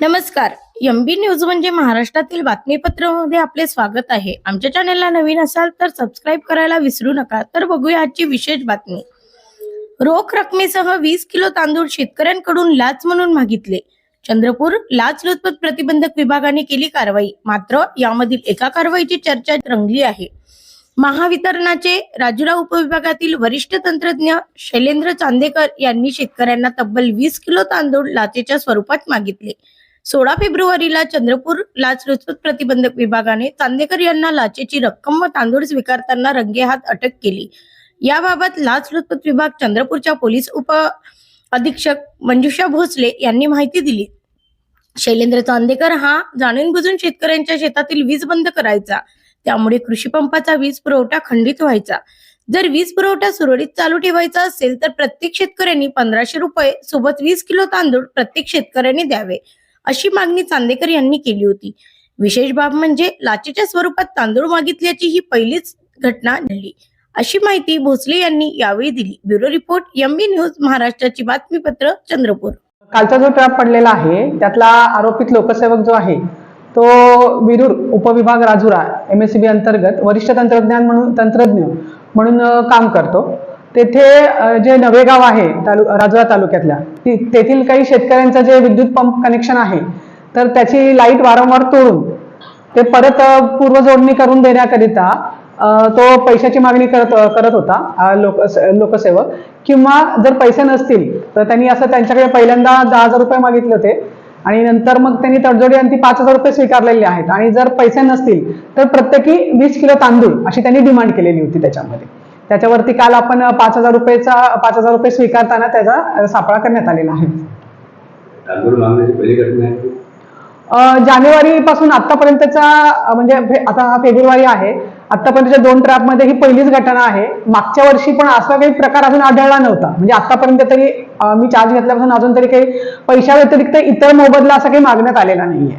नमस्कार. एम बी न्यूज म्हणजे महाराष्ट्रातील बातमीपत्रामध्ये आपले स्वागत आहे. आमच्या चॅनलला नवीन असाल तर सबस्क्राईब करायला विसरू नका. तर बघूया आजची विशेष बातमी. रोख रकमेसह वीस किलो तांदूळ शेतकऱ्यांकडून लाच म्हणून मागितले. चंद्रपूर लाचलुचपत प्रतिबंधक विभागाने केली कारवाई. मात्र यामधील एका कारवाईची चर्चा रंगली आहे. महावितरणाचे राजुरा उपविभागातील वरिष्ठ तंत्रज्ञ शैलेंद्र चांदेकर यांनी शेतकऱ्यांना तब्बल वीस किलो तांदूळ लाचेच्या स्वरूपात मागितले. सोळा फेब्रुवारीला चंद्रपूर लाचलुचपत प्रतिबंधक विभागाने चांदेकर यांना लाचेची रक्कम व तांदूळ स्वीकारताना रंगेहात अटक केली. याबाबत लाचलुचपत विभाग चंद्रपूरच्या पोलीस उप अधीक्षक मंजुषा भोसले यांनी माहिती दिली. शैलेंद्र चांदेकर हा जाणून बुजून शेतकऱ्यांच्या शेतातील वीज बंद करायचा. त्यामुळे कृषी पंपाचा वीज पुरवठा खंडित व्हायचा. जर वीज पुरवठा सुरळीत चालू ठेवायचा असेल तर प्रत्येक शेतकऱ्यांनी पंधराशे रुपये सोबत वीस किलो तांदूळ प्रत्येक शेतकऱ्यांनी द्यावे. अशी मागणी चांदेकर यांनी केली होती. विशेष बाब म्हणजे लाचेच्या स्वरूपात तांदूळ मागितल्याची ही पहिलीच घटना घडली. अशी माहिती भोसले यांनी यावेळी दिली. ब्युरो रिपोर्ट एमबी न्यूज महाराष्ट्राची बातमीपत्र चंद्रपूर. कालचा जो ट्रॅप पडलेला आहे त्यातला आरोपित लोकसेवक जो आहे तो विरूर उपविभाग Rajura M S C B अंतर्गत वरिष्ठ तंत्रज्ञान म्हणून तंत्रज्ञ म्हणून काम करतो. तेथे जे नवेगाव आहे तालु राजुरा तालुक्यातल्या तेथील काही शेतकऱ्यांचं जे विद्युत पंप कनेक्शन आहे तर त्याची लाइट वारंवार तोडून ते परत पूर्वजोडणी करून देण्याकरिता तो पैशाची मागणी करत करत होता लोक लोकसेवक. किंवा जर पैसे नसतील तर त्यांनी असं त्यांच्याकडे पहिल्यांदा दहा हजार रुपये मागितले होते. आणि नंतर मग त्यांनी तडजोडी आणि ती पाच हजार रुपये स्वीकारलेले आहेत. आणि जर पैसे नसतील तर प्रत्येकी वीस किलो तांदूळ अशी त्यांनी डिमांड केलेली होती त्याच्यामध्ये. त्याच्यावरती काल आपण पाच हजार रुपयेचा पाच हजार रुपये स्वीकारताना त्याचा सापळा करण्यात आलेला आहे. जानेवारी पासून आतापर्यंतचा म्हणजे आता हा फेब्रुवारी आहे. आतापर्यंतच्या दोन ट्रॅपमध्ये ही पहिलीच घटना आहे. मागच्या वर्षी पण असा काही प्रकार अजून आढळला नव्हता. म्हणजे आतापर्यंत तरी मी चार्ज घेतल्यापासून अजून तरी काही पैशा व्यतिरिक्त इतर मोबदला असा काही मागण्यात आलेला नाहीये.